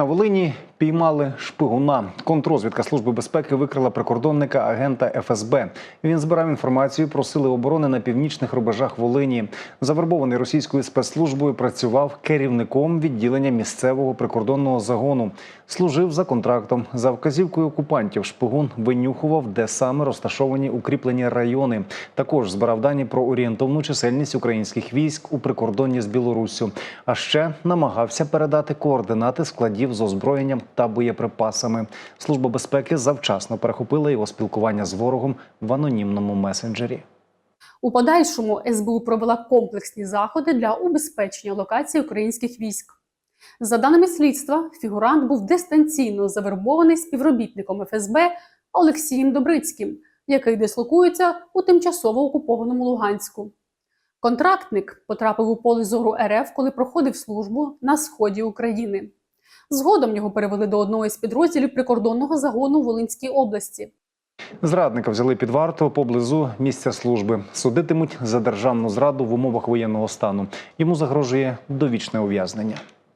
На Волині піймали шпигуна. Контрозвідка служби безпеки викрила прикордонника агента ФСБ. Він збирав інформацію про сили оборони на північних рубежах Волині. Завербований російською спецслужбою працював керівником відділення місцевого прикордонного загону. Служив за контрактом. За вказівкою окупантів шпигун винюхував, де саме розташовані укріплені райони. Також збирав дані про орієнтовну чисельність українських військ у прикордонні з Білоруссю. А ще намагався передати координати складів з озброєнням та боєприпасами. Служба безпеки завчасно перехопила його спілкування з ворогом в анонімному месенджері. У подальшому СБУ провела комплексні заходи для убезпечення локацій українських військ. За даними слідства, фігурант був дистанційно завербований співробітником ФСБ Олексієм Добрицьким, який дислокується у тимчасово окупованому Луганську. Контрактник потрапив у поле зору РФ, коли проходив службу на сході України. Згодом його перевели до одного із підрозділів прикордонного загону Волинській області. Зрадника взяли під варту поблизу місця служби. Судитимуть за державну зраду в умовах воєнного стану. Йому загрожує довічне ув'язнення.